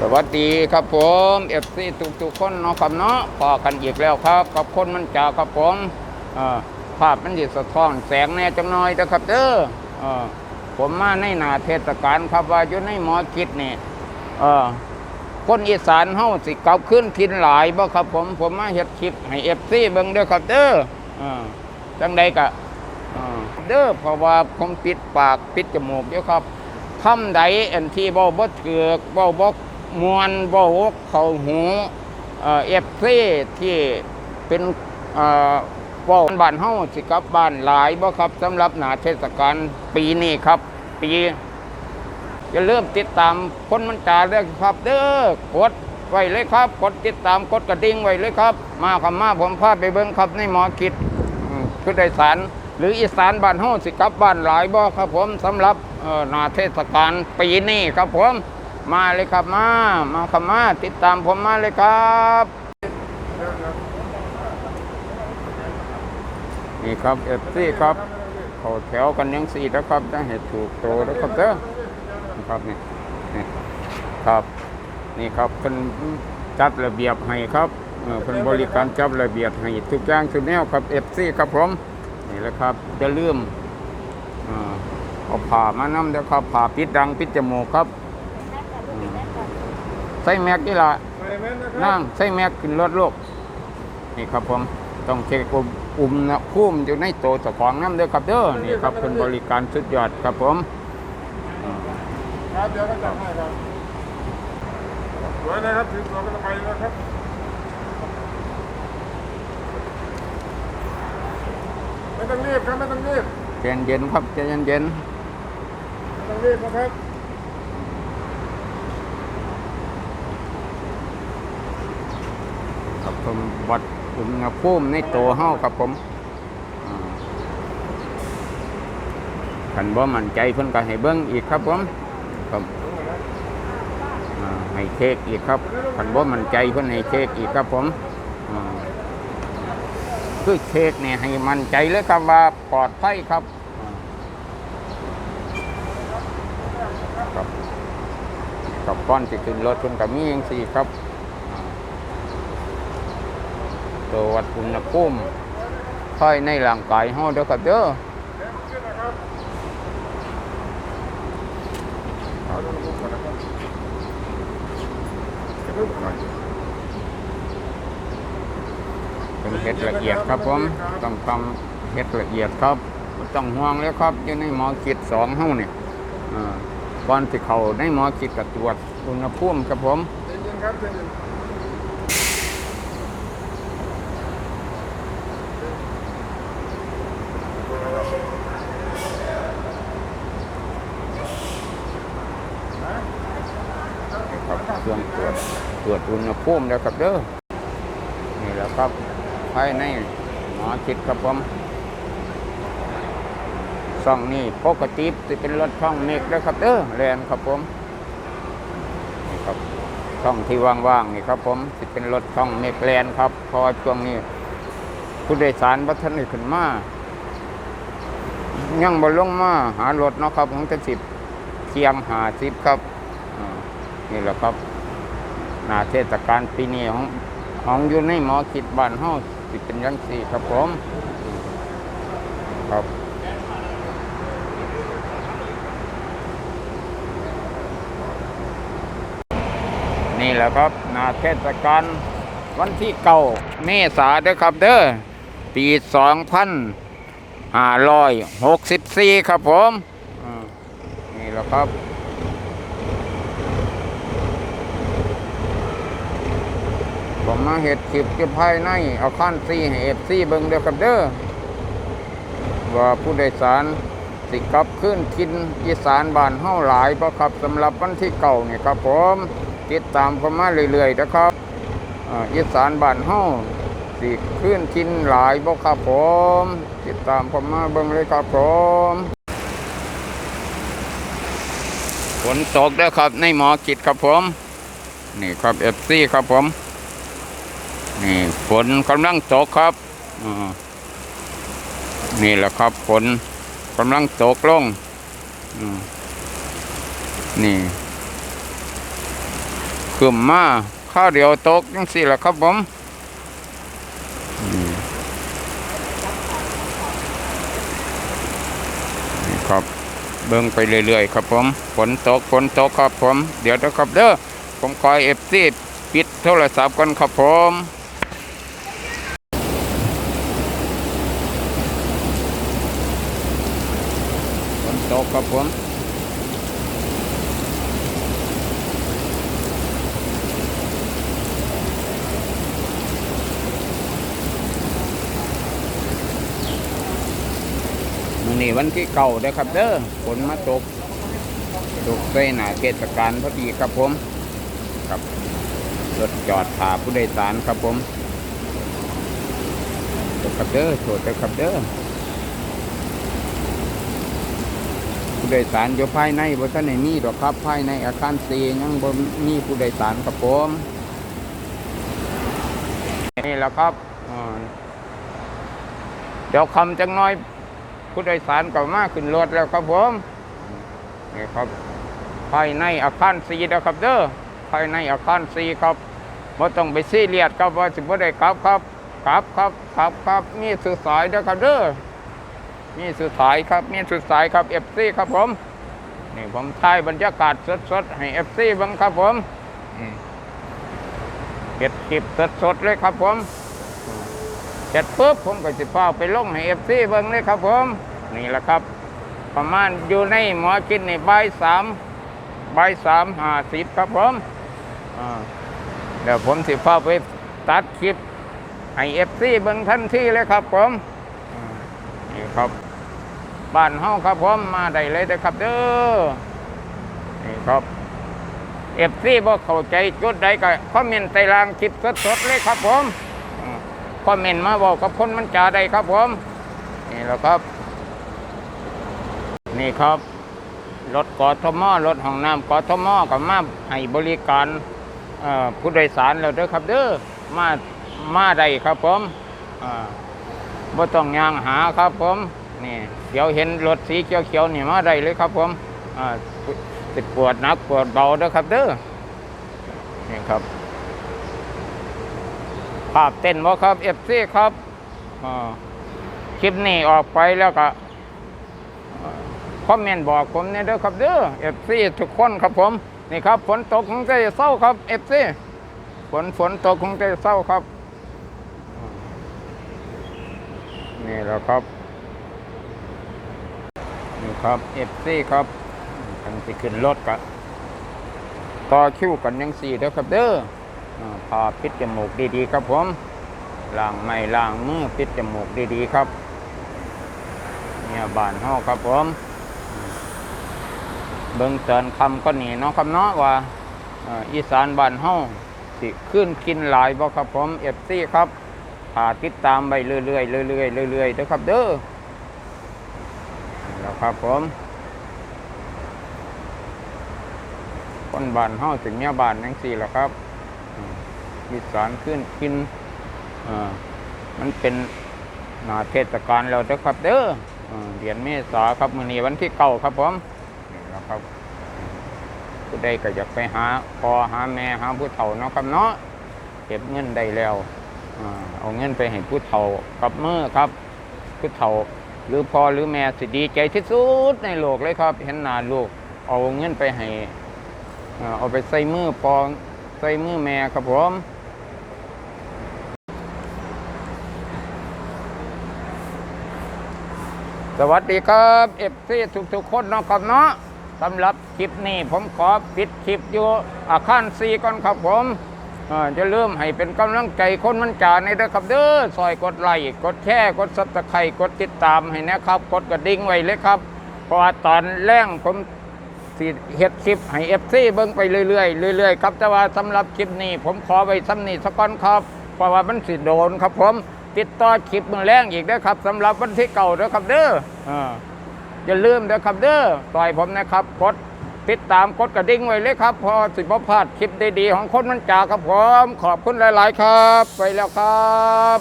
สวัสดีครับผมเอฟซีทุกๆคนเนาะครับเนาะพอกันอีกแล้วครับกับคนมันจ่าครับผมภาพมันดิสะท้อนแสงแน่จังน้อยนะครับเด้อออผมมาในหนาเทศกาลครับว่าอยู่ในหมอกิดนี่คนอีสานเฮาสิกลับขึ้นทินหลายบ่ครับผมผมมาเฮ็ดคลิปให้เอฟซีเบิ่งเด้อครับเด้ออจังใดกะเด้อเพราะว่าผมปิดปากปิดจมูกอยู่ครับคำใดอันที่เว้าบ่ถือกเว้าบ่ มวนเว้าวกเขาหูเอฟซีที่เป็นเอ่อเว้าบ้านเฮาสิกลับบ้านหลายบ่ครับสำหรับหนาเทศกาลปีนี้ครับ ปีจะเริ่มติดตามคนมันจาเด้อครับ เด้อกดไว้เลยครับ กดติดตามกดกระดิ่งไว้เลยครับ มาคำมาผมพาไปเบิ่งครับในหมอกิจอืมผู้โดยสารหรืออีสานบ้านเฮาสิกลับบ้านหลายบ่ครับผมสำหรับหนาเทศกาลปีนี้ครับผม มาเลยครับมา มาครับมา ติดตามผมมาเลยครับนี่ครับเอฟซีครับเขาแถวกันยังสี่แล้วครับจะให้ถูกโตแล้วครับเด้อนี่ครับนี่นี่ครับ นี่ครับเพิ่นจัดระเบียบให้ครับเอ่อเพิ่นบริการจัดระเบียบให้ทุกอย่างทุกแนวครับเอฟซีครับผมนี่แหละครับจะลืมเอ่อเอาผ่ามานำเด้อครับผ่าปิดดังปิดจมูกครับ ใส่แม็กนี่ล่ะนั่งใส่แม็กขึ้นรถลูกนี่ครับผมต้องเช็คอุมอุ่มนะพุ่มอยู่ในโตวเจ้าของน้ำเด้อครับเด้อนี่ครับเป็นบริการสุดยอดครับผมอืมครับเดี๋ยวก็จัดให้ครับสวยนะครับถือตัวกันไปนะครับไม่ต้องรีบครับไม่ต้องรีบใจเย็นๆครับใจเย็นไม่ต้องรีบนะครับ ๆครับ ผมวัดอุณหภูมิในโตวเฮาครับผมอ่าคันบ่มั่นใจเพิ่นก็ให้เบิ่งอีกครับผมครับให้เช็คอีกครับคันบ่มั่นใจเพิ่นให้เช็คอีกครับผมคือเช็คเนี่ยให้มั่นใจเลยครับว่าปลอดภัยครับกับก้อนที่ขึ้นรถคุณกับมีอย่างสี่ครับอ่า ตัววัดอุณหภูมิภายในร่างกายเฮาเด้อครับเด้อขึ้นเดูดูก่อะครับจะดูก่อนเป็นเฮ็ดละเอียดครับผมต้องทำเฮ็ดละเอียดครับต้องห่วงเลยครับอยู่ในหมอกิจสองเฮานี่อ่าก่อนที่เขาในหมอกิจก็ตรวจอุณหภูมิครับผม เย็นๆครับเย็นๆนะ ครับเครื่องตรวจ ตรวจอุณหภูมิแล้วครับเด้อนี่แหละครับภายในหมอคิดครับผมช่องนี้ปกติจะเป็นรถช่องเมกแล้วครับเด้อแลนครับผมนี่ครับช่องที่ว่างๆนี่ครับผมจะเป็นรถช่องเมกแลนครับเพราะว่าช่วงนี้ผู้โดยสารบัทันได้ขึ้นมายังบนลงมาหารถเนาะครับของจะสิบเทียมหาสิบครับนี่แหละครับ นาเทศกาลปีนี้ของของอยู่ในหมอคิดบ้านเฮาสิเป็นยังสี่ครับผมครับนี่แหละครับนาเทศกาลวันที่เก้าเมษาเด้อครับเด้อปีสองพันห้าร้อยหกสิบสี่ครับผมนี่แหละครับ ผมมาเห็ดคลิปจะภายใน เอาขั้นซีให้เอฟซีเบิงเดียวกับเด้อว่าผู้โดยสารสิกลับขึ้นกินอีสานบ้านเฮาหลายเพราะครับสำหรับวันที่เก่านี่ครับผมติดตามผมมาเรื่อยๆนะครับอีสานบ้านเฮาสิขึ้นกินหลายบ่ครับผม ติดตามผมมาเบิงเลยครับผมฝนตกเด้อครับในหมอกิจครับผม นี่ครับเอฟซีครับผม นี่ฝนกำลังตกครับอ่านี่แหละครับฝนกำลังตกลงอืมนี่คกึ่มมาข้าวเดียวตกจังสี่แหละครับผมอืมนี่ครับเบิ่งไปเรื่อยๆครับผมฝนตกฝนตกครับผม เดี๋ยวนะครับเด้อผมคอยเอฟซีปิดโทรศัพท์กันครับผมฝนตก ครับผมมื้อนี้วันที่เก่าเด้อครับเด้อฝนมาตก ตกใส่หนาเทศกาลพอดีครับผมครับรถจอดพาผู้โดยสารครับผมเด้อครับเด้อโทษเด้อครับเด้อ ผู้โดยสารอยู่ภายในบ่ทันได้มีดอกครับภายในอาคารซียังบ่มีผู้โดยสารครับผมนี่แหละครับเดี๋ยวคำจังน้อยผู้โดยสารก็มาขึ้นรถแล้วครับผมนี่ครับภายในอาคารซีนะครับเด้อภายในอาคารซีครับบ่ต้องไปซีเรียสครับว่าสิบ่ได้กลับครับกลับครับกลับครับมีสื่อสายนะครับเด้อ มีสื่อสายครับ มีสื่อสายครับ FC ครับผม นี่ผมถ่ายบรรยากาศสดๆ ให้ FC เบังครับผมเก็บคลิปสดๆเลยครับผมเสร็จปุ๊บผมก็สิพาไปลงให้ FC เบิ่งเลยครับผม นี่แหละครับ ประมาณอยู่ในหมอกินในใบสามใบสามห้าสิบครับผมเดี๋ยวผมสิพาไปตัดคลิปให้เอฟซีเบิ่งทันทีเลยครับผมนี่ครับ บ้านเฮาครับผมมาได้เลยเด้อครับเด้อนี่ครับเอฟซีบ่เข้าใจจุดใดก็คอมเมนต์ใต้ล่างคลิปสดๆเลยครับผมคอมเมนต์มาบอกกับคนมันจ่าได้ครับผมนี่แหละครับ นี่ครับรถกอทมรถห้องน้ำกอทมกับมาให้บริการผู้โดยสารแล้วเด้อครับเด้อมามาได้ครับผมอ่าบ่ต้องย่างหาครับผม นี่เดี๋ยวเห็นรถสีเขียวๆนี่มาได้เลยครับผมอ่าติดปวดนักปวดเบาเด้อครับเด้อนี่ครับ ภาพเต้นบ่ครับเอฟซีครับคลิปนี้ออกไปแล้วก็คอมเมนต์บอกผมเนี่ยเด้อครับเด้อเอฟซีทุกคนครับผม นี่ครับ ฝนตกคงจะเศร้าครับเอฟซีฝนฝนตกคงจะเศร้าครับ นี่แหละครับ ครับเอฟซีครับทั้งที่ขึ้นรถกับต่อคิวกันยังสี่เด้อครับเด้ออ่าพาปิดจมูกดีๆครับผมล้างไม่ล้างมือปิดจมูกดีๆครับเนี่ยบานเฮาครับผมเบิ่งเตือนคำก็หนีเนาะครับเนาะว่าอีสานบานเฮาสิขึ้นกินหลายบ่ครับผมเอฟซีครับหาติดตามไปเรื่อยๆเรื่อยๆเรื่อยๆเด้อครับเด้อ ครับผมคนบ้านเฮาถึงเนี่ยบานจังซี่แหละครับ มีสานขึ้นกินมันเป็นนาเทศกาลแล้วเด้อครับเด้อเดือนเมษาครับมือนี้วันที่เก้าครับผมนี่ล้วครับผู้ใดก็อยากไปหาพอหาแม่หาผู้เฒ่าเนาะครับเนาะเก็บเงินได้แล้วเอาเงินไปให้ผู้เฒ่ากับเมื่อครับผู้เฒ่า หรือพ่อหรือแม่สิดีใจที่สุดในโลกเลยครับ เห็นหน้าลูก เอาเงินไปให้เอาไปใส่มือพอใส่มือแม่ครับผมสวัสดีครับเอฟซีทุกๆคนนะครับเนาะสำหรับคลิปนี้ผมขอปิดคลิปอยู่อาคารซีก่อนครับผม จะเริ่มให้เป็นกำลังใจคนมันจ่าในเด้อครับเด้อซอยกดไลค์กดแชร์กดซับสไครต์กดติดตามให้นะครับ กดกระดิ่งไว้เลยครับ เพราะว่าตอนแรงผมสิเฮ็ดคลิปให้เอฟซีเบิ่งไปเรื่อยๆเรื่อยๆครับแต่ว่าสำหรับคลิปนี้ ผมขอไว้ซ้ำนี้สักก่อนครับ เพราะว่ามันสิโดนครับ ผมติดต่อคลิปมือแรงอีกเด้อครับสำหรับวันที่เก่าเด้อครับเด้ออ่าอย่าลืมเด้อครับเด้อต่อยผมนะครับกด ติดตามกดกระดิ่งไว้เลยครับ พอสิบพลาดคลิปดีๆ ของคนมันจ่าครับผม ขอบคุณหลาย ๆ ครับ ไปแล้วครับ